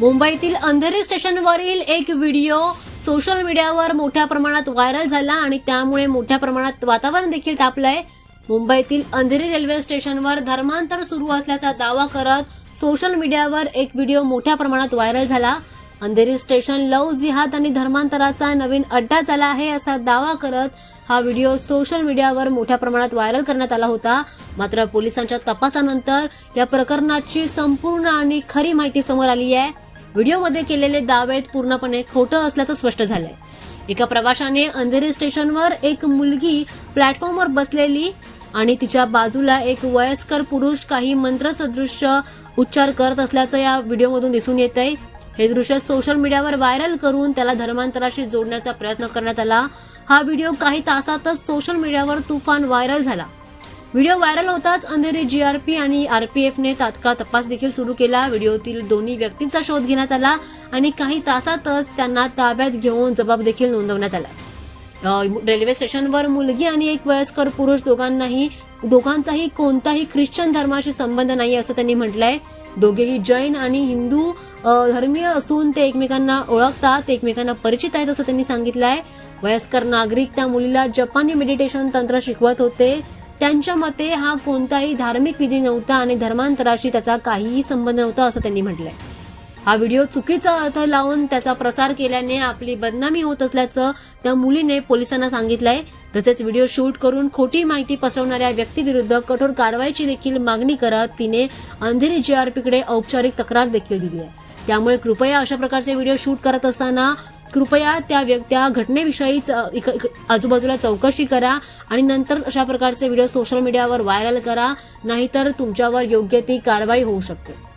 मुंबईतील अंधेरी स्टेशनवरील एक video social मीडियावर मोठ्या प्रमाणात व्हायरल झाला आणि त्यामुळे मोठ्या प्रमाणात वातावरण देखील तापलंय. मुंबईतील अंधेरी रेल्वे स्टेशनवर धर्मांतर सुरू असल्याचा दावा करत सोशल मीडियावर एक व्हिडिओ मोठ्या प्रमाणात व्हायरल झाला. अंधेरी स्टेशन लव जिहाद आणि धर्मांतराचा नवीन अड्डा झाला आहे असा दावा करत हा व्हिडिओ सोशल मीडियावर मोठ्या प्रमाणात व्हायरल करण्यात आला होता. मात्र पोलिसांच्या तपासानंतर या प्रकरणाची संपूर्ण आणि खरी माहिती समोर आली आहे. व्हिडिओमध्ये केलेले दावे पूर्णपणे खोटं असल्याचं स्पष्ट झालंय. एका प्रवाशाने अंधेरी स्टेशनवर एक मुलगी प्लॅटफॉर्मवर बसलेली आणि तिच्या बाजूला एक वयस्कर पुरुष काही मंत्रसदृश्य उच्चार करत असल्याचं या व्हिडिओमधून दिसून येत आहे हे दृश्य सोशल मीडियावर व्हायरल करून त्याला धर्मांतराशी जोडण्याचा प्रयत्न करण्यात आला. हा व्हिडिओ काही तासातच सोशल मीडियावर तुफान व्हायरल झाला. व्हिडिओ व्हायरल होताच अंधेरी जीआरपी आणि आरपीएफने तात्काळ तपास देखील सुरू केला. व्हिडिओतील दोन्ही व्यक्तींचा शोध घेण्यात आला आणि काही तासातच त्यांना ताब्यात घेऊन जबाब देखील नोंदवण्यात आला. रेल्वे स्टेशनवर मुलगी आणि एक वयस्कर पुरुष दोघांनाही दोघांचाही कोणताही ख्रिश्चन धर्माशी संबंध नाही असं त्यांनी म्हटलंय. दोघेही जैन आणि हिंदू धर्मीय असून ते एकमेकांना ओळखतात एकमेकांना परिचित आहेत असं त्यांनी सांगितलंय. वयस्कर नागरिक त्या मुलीला जपानी मेडिटेशन तंत्र शिकवत होते. त्यांच्या मते हा कोणताही धार्मिक विधी नव्हता आणि धर्मांतराशी त्याचा काहीही संबंध नव्हता असं त्यांनी म्हटलंय. हा व्हिडिओ चुकीचा अर्थ लावून त्याचा प्रसार केल्याने आपली बदनामी होत असल्याचं त्या मुलीने पोलिसांना सांगितलंय. तसेच व्हिडिओ शूट करून खोटी माहिती पसरवणाऱ्या व्यक्तीविरुद्ध कठोर कारवाईची देखील मागणी करत तिने अंधेरी जीआरपीकडे औपचारिक तक्रार देखील दिली आहे त्यामुळे कृपया अशा प्रकारचे व्हिडिओ शूट करत असताना कृपया त्या त्या घटनेविषयी च- इक- इक- आजूबाजूला चौकशी करा आणि नंतर अशा प्रकारचे व्हिडिओ सोशल मीडियावर व्हायरल करा नाहीतर तुमच्यावर योग्य ती कारवाई होऊ शकते.